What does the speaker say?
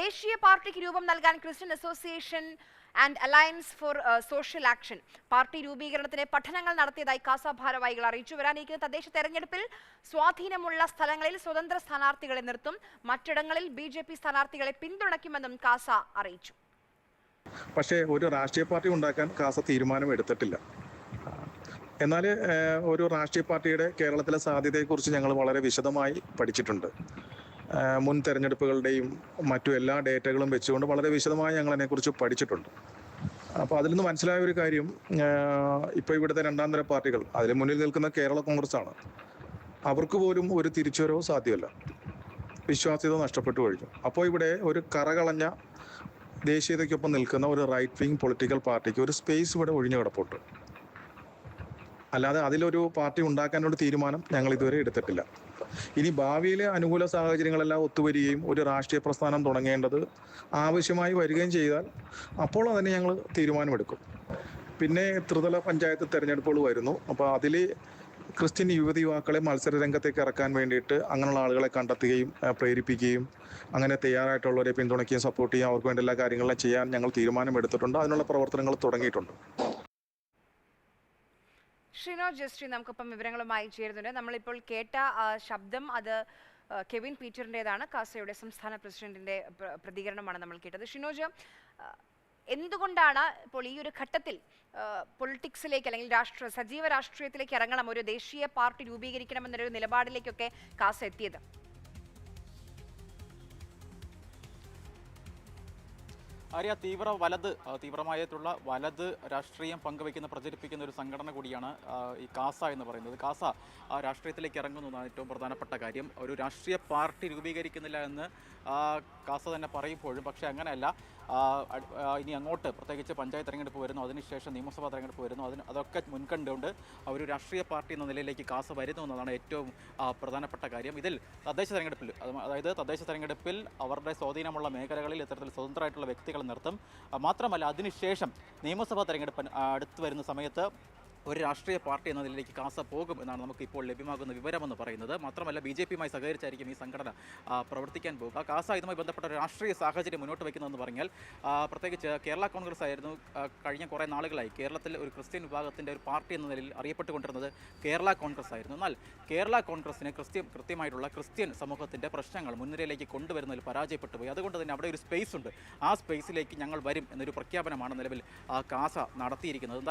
ദേശീയ പാർട്ടിക്ക് രൂപം നൽകാൻ Christian association and alliance for social action. Party രൂപീകരണത്തിന് പഠനങ്ങൾ നടത്തിയതായി കാസ ഭാരവാഹികൾ അറിയിച്ചു. വരാനിരിക്കുന്ന തദ്ദേശ തെരഞ്ഞെടുപ്പിൽ സ്വാധീനമുള്ള സ്ഥലങ്ങളിൽ സ്വതന്ത്ര സ്ഥാനാർത്ഥികളെ നിർത്തും. മറ്റിടങ്ങളിൽ ബി ജെ പി സ്ഥാനാർത്ഥികളെ പിന്തുണയ്ക്കുമെന്നും കാസ അറിയിച്ചു. പക്ഷേ ഒരു രാഷ്ട്രീയ പാർട്ടി ഉണ്ടാക്കാൻ കാസ തീരുമാനം എടുത്തിട്ടില്ല എന്നാൽ ഒരു രാഷ്ട്രീയ പാർട്ടിയുടെ കേരളത്തിലെ സാധ്യതയെക്കുറിച്ച് ഞങ്ങൾ വളരെ വിശദമായി പഠിച്ചിട്ടുണ്ട്. മുൻ തെരഞ്ഞെടുപ്പുകളുടെയും മറ്റു എല്ലാ ഡേറ്റകളും വെച്ചുകൊണ്ട് വളരെ വിശദമായി ഞങ്ങൾ അതിനെക്കുറിച്ച് പഠിച്ചിട്ടുണ്ട്. അപ്പോൾ അതിൽ നിന്ന് മനസ്സിലായ ഒരു കാര്യം ഇപ്പോൾ ഇവിടുത്തെ രണ്ടാം തര പാർട്ടികൾ അതിൽ മുന്നിൽ നിൽക്കുന്ന കേരള കോൺഗ്രസ് ആണ് അവർക്ക് പോലും ഒരു തിരിച്ചുവരവ് സാധ്യമല്ല. വിശ്വാസ്യത നഷ്ടപ്പെട്ടു കഴിഞ്ഞു. അപ്പോൾ ഇവിടെ ഒരു കറകളഞ്ഞ ദേശീയതയ്ക്കൊപ്പം നിൽക്കുന്ന ഒരു റൈറ്റ് വിങ് പൊളിറ്റിക്കൽ പാർട്ടിക്ക് ഒരു സ്പേസ് ഇവിടെ ഒഴിഞ്ഞു കിടപ്പുണ്ട്. അല്ലാതെ അതിലൊരു പാർട്ടി ഉണ്ടാക്കാനുള്ള തീരുമാനം ഞങ്ങൾ ഇതുവരെ എടുത്തിട്ടില്ല. ഇനി ഭാവിയിലെ അനുകൂല സാഹചര്യങ്ങളെല്ലാം ഒത്തുവരികയും ഒരു രാഷ്ട്രീയ പ്രസ്ഥാനം തുടങ്ങേണ്ടത് ആവശ്യമായി വരികയും ചെയ്താൽ അപ്പോൾ അതിന് ഞങ്ങൾ തീരുമാനമെടുക്കും. പിന്നെ ത്രിതല പഞ്ചായത്ത് തെരഞ്ഞെടുപ്പുകൾ വരുന്നു. അപ്പോൾ അതിൽ ക്രിസ്ത്യൻ യുവതി യുവാക്കളെ മത്സര രംഗത്തേക്ക് ഇറക്കാൻ വേണ്ടിയിട്ട് അങ്ങനെയുള്ള ആളുകളെ കണ്ടെത്തുകയും പ്രേരിപ്പിക്കുകയും അങ്ങനെ തയ്യാറായിട്ടുള്ളവരെ പിന്തുണയ്ക്കുകയും സപ്പോർട്ട് ചെയ്യുകയും അവർക്ക് വേണ്ട എല്ലാ കാര്യങ്ങളും ചെയ്യാൻ ഞങ്ങൾ തീരുമാനമെടുത്തിട്ടുണ്ട്. അതിനുള്ള പ്രവർത്തനങ്ങൾ തുടങ്ങിയിട്ടുണ്ട്. ഷിനോ ജസ്റ്റി നമുക്കിപ്പം വിവരങ്ങളുമായി ചേരുന്നുണ്ട്. നമ്മളിപ്പോൾ കേട്ട ശബ്ദം അത് കെവിൻ പീറ്ററിന്റെതാണ്. കാസയുടെ സംസ്ഥാന പ്രസിഡന്റിന്റെ പ്ര- പ്രതികരണമാണ് നമ്മൾ കേട്ടത്. ഷിനോജ് എന്തുകൊണ്ടാണ് ഇപ്പോൾ ഈ ഒരു ഘട്ടത്തിൽ പൊളിറ്റിക്സിലേക്ക് അല്ലെങ്കിൽ രാഷ്ട്ര സജീവ രാഷ്ട്രീയത്തിലേക്ക് ഇറങ്ങണം ഒരു ദേശീയ പാർട്ടി രൂപീകരിക്കണം എന്നൊരു നിലപാടിലേക്കൊക്കെ കാസ എത്തിയത്? ആര്യ തീവ്ര വലത് തീവ്രമായിട്ടുള്ള വലത് രാഷ്ട്രീയം പങ്കുവയ്ക്കുന്ന പ്രചരിപ്പിക്കുന്ന ഒരു സംഘടന കൂടിയാണ് ഈ കാസ എന്ന് പറയുന്നത്. കാസ ആ രാഷ്ട്രീയത്തിലേക്ക് ഇറങ്ങുന്നതാണ് ഏറ്റവും പ്രധാനപ്പെട്ട കാര്യം. ഒരു രാഷ്ട്രീയ പാർട്ടി രൂപീകരിക്കുന്നില്ല എന്ന് കാസ തന്നെ പറയുമ്പോഴും പക്ഷേ അങ്ങനെയല്ല. ഇനി അങ്ങോട്ട് പ്രത്യേകിച്ച് പഞ്ചായത്ത് തെരഞ്ഞെടുപ്പ് വരുന്നു അതിനുശേഷം നിയമസഭാ തെരഞ്ഞെടുപ്പ് വരുന്നു അതിന് അതൊക്കെ മുൻകണ്ടുകൊണ്ട് ഒരു രാഷ്ട്രീയ പാർട്ടി എന്ന നിലയിലേക്ക് കാസ വരുന്നു എന്നതാണ് ഏറ്റവും പ്രധാനപ്പെട്ട കാര്യം. ഇതിൽ തദ്ദേശ തെരഞ്ഞെടുപ്പിൽ അതായത് തദ്ദേശ തെരഞ്ഞെടുപ്പിൽ അവരുടെ സ്വാധീനമുള്ള മേഖലകളിൽ ഇത്തരത്തിൽ സ്വതന്ത്രമായിട്ടുള്ള വ്യക്തികളെ നിർത്തും മാത്രമല്ല അതിനുശേഷം നിയമസഭാ തെരഞ്ഞെടുപ്പ് അടുത്ത് വരുന്ന സമയത്ത് ഒരു രാഷ്ട്രീയ പാർട്ടി എന്ന നിലയിലേക്ക് കാസ പോകും എന്നാണ് നമുക്ക് ഇപ്പോൾ ലഭ്യമാകുന്ന വിവരമെന്ന് പറയുന്നത്. മാത്രമല്ല ബി ജെ പിയുമായി സഹകരിച്ചായിരിക്കും ഈ സംഘടന പ്രവർത്തിക്കാൻ പോകുക. കാസ ഇതുമായി ബന്ധപ്പെട്ട രാഷ്ട്രീയ സാഹചര്യം മുന്നോട്ട് വയ്ക്കുന്നതെന്ന് പറഞ്ഞാൽ പ്രത്യേകിച്ച് കേരള കോൺഗ്രസ് ആയിരുന്നു കഴിഞ്ഞ കുറേ നാളുകളായി കേരളത്തിൽ ഒരു ക്രിസ്ത്യൻ വിഭാഗത്തിന്റെ ഒരു പാർട്ടി എന്ന നിലയിൽ അറിയപ്പെട്ടുകൊണ്ടിരുന്നത് കേരള കോൺഗ്രസ് ആയിരുന്നു. എന്നാൽ കേരള കോൺഗ്രസിന് ക്രിസ്ത്യൻ കൃത്യമായിട്ടുള്ള ക്രിസ്ത്യൻ സമൂഹത്തിന്റെ പ്രശ്നങ്ങൾ മുൻനിരയിലേക്ക് കൊണ്ടുവരുന്നതിൽ പരാജയപ്പെട്ടു പോയി അതുകൊണ്ട് തന്നെ അവിടെ ഒരു സ്പേസ് ഉണ്ട്. ആ സ്പേസിലേക്ക് ഞങ്ങൾ വരും എന്നൊരു പ്രഖ്യാപനമാണ് നിലവിൽ കാസ നടത്തിയിരിക്കുന്നത്.